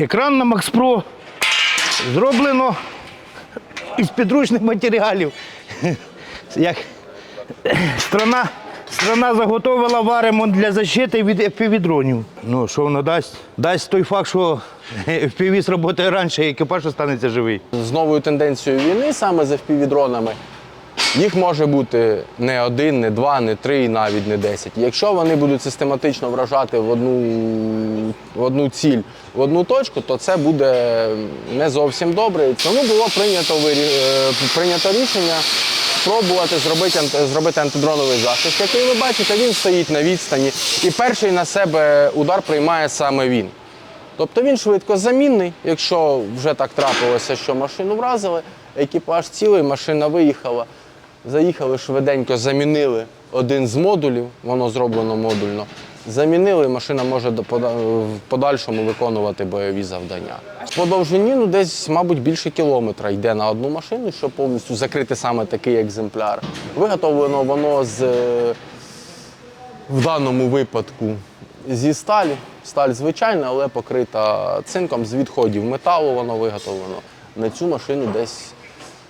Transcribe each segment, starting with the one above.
Екран на Max Pro зроблено із підручних матеріалів. Як страна, страна заготовила варемонт для защити від FPV-дронів. Ну, що воно дасть? Дасть той факт, що FPV сработає раніше, і екіпаж останеться живий. З новою тенденцією війни саме з FPV-дронами їх може бути не один, не два, не три, і навіть не десять. Якщо вони будуть систематично вражати в одну, в одну ціль, в одну точку, то це буде не зовсім добре. Тому було прийнято, е, прийнято рішення спробувати зробити, зробити антидроновий захист. Який ви бачите, він стоїть на відстані, і перший на себе удар приймає саме він. Тобто він швидко замінний, якщо вже так трапилося, що машину вразили, екіпаж цілий, машина виїхала. Заїхали швиденько, замінили один з модулів, воно зроблено модульно. Замінили, машина може до в подальшому виконувати бойові завдання. По довжині ну, десь, мабуть, більше кілометра йде на одну машину, щоб повністю закрити саме такий екземпляр. Виготовлено воно з е, в даному випадку зі сталі. Сталь звичайна, але покрита цинком з відходів металу воно виготовлено. На цю машину десь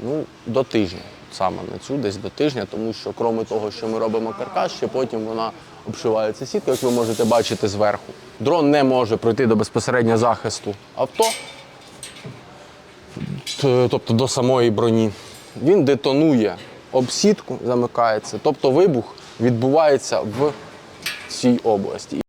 ну, до тижня. Саме на цю десь до тижня, тому що крім того, що ми робимо каркас, ще потім вона обшивається сіткою, як ви можете бачити зверху. Дрон не може пройти до безпосереднього захисту авто, тобто до самої броні. Він детонує об сітку, замикається, тобто вибух відбувається в цій області.